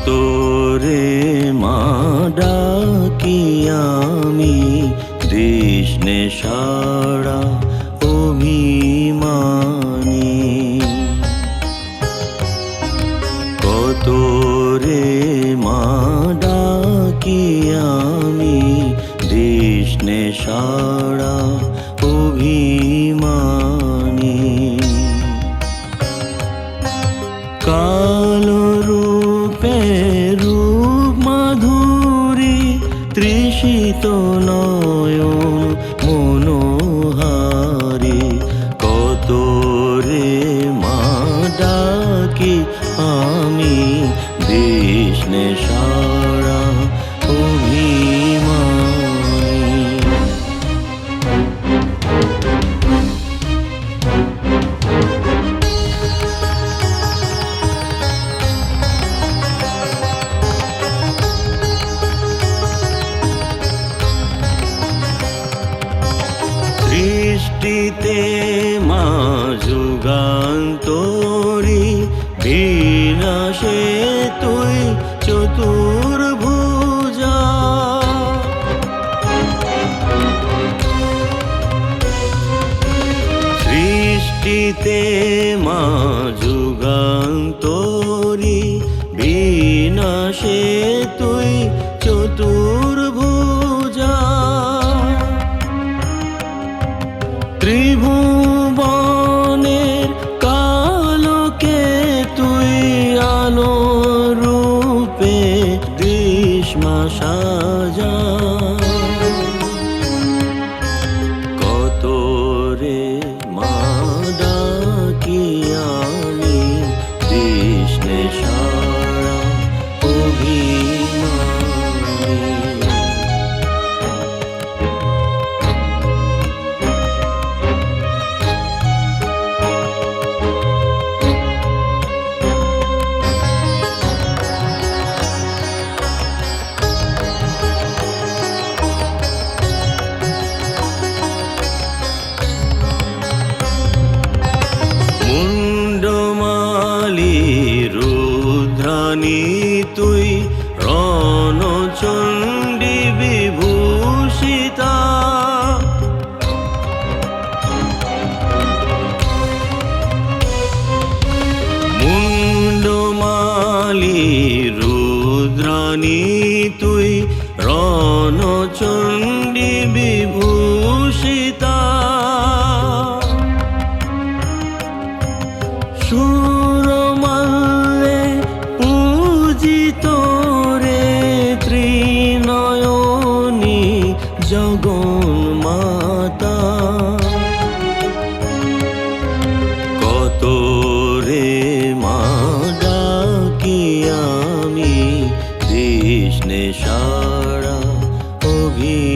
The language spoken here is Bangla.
কত রে মা ডাকি আমি, কৃষ্ণে সারা অভিমানী। কত রে মা ডাকি আমি, কৃষ্ণে সারা অভিমানী। কালো তৃষিত নয়ন মনোহারি কত রে মা ডাকি আমি সারা সৃষ্টিতে মা যুগান্তরি বিনাশে তুই চতুর্ভুজা। সৃষ্টিতে মা ত্রিভুবনের কালোকে তুই আলো রূপে বিষ্মাশা সারা অভি